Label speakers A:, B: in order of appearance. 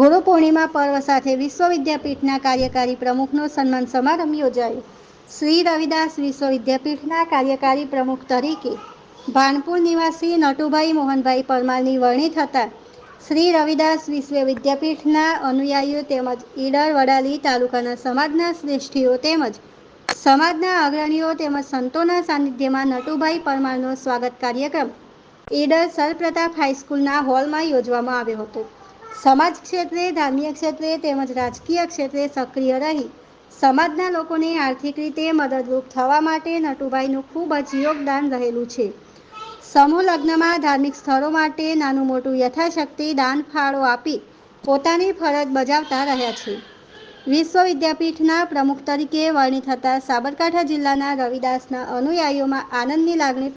A: ગુરુ પૂર્ણિમા પર્વ સાથે વિશ્વ વિદ્યાપીઠના કાર્યકારી પ્રમુખનો સન્માન સમારંભ યોજાયો. શ્રી રવિદાસ વિશ્વ વિદ્યાપીઠના કાર્યકારી પ્રમુખ તરીકે ભાનપુર નિવાસી નટુભાઈ મોહનભાઈ પરમારની વરણી થતાં શ્રી રવિદાસ વિશ્વ વિદ્યાપીઠના અનુયાયીઓ તેમજ ઈડર વડાલી તાલુકાના સમાજના શ્રેષ્ઠીઓ તેમજ સમાજના અગ્રણીઓ તેમજ સંતોના સાનિધ્યમાં નટુભાઈ પરમારનો સ્વાગત કાર્યક્રમ ઈડર સરપ્રતાપ હાઈસ્કૂલના હોલમાં યોજવામાં આવ્યો હતો. સમાજ ક્ષેત્રે, ધાર્મિક ક્ષેત્રે તેમજ રાજકીય ક્ષેત્રે સક્રિય રહી. સમાજના લોકોને આર્થિક રીતે મદદરૂપ થવા માટે નટુભાઈનું ખૂબ જ યોગદાન રહેલું છે. સમૂહ લગ્નમાં ધાર્મિક સ્થળો માટે નાનું મોટું યથાશક્તિ દાન ફાળો આપી પોતાની ફરજ બજાવતા રહ્યા છે. વિશ્વ વિદ્યાપીઠના પ્રમુખ તરીકે વરણી થતાં સાબરકાંઠા જિલ્લાના રવિદાસના અનુયાયીઓમાં આનંદની લાગણી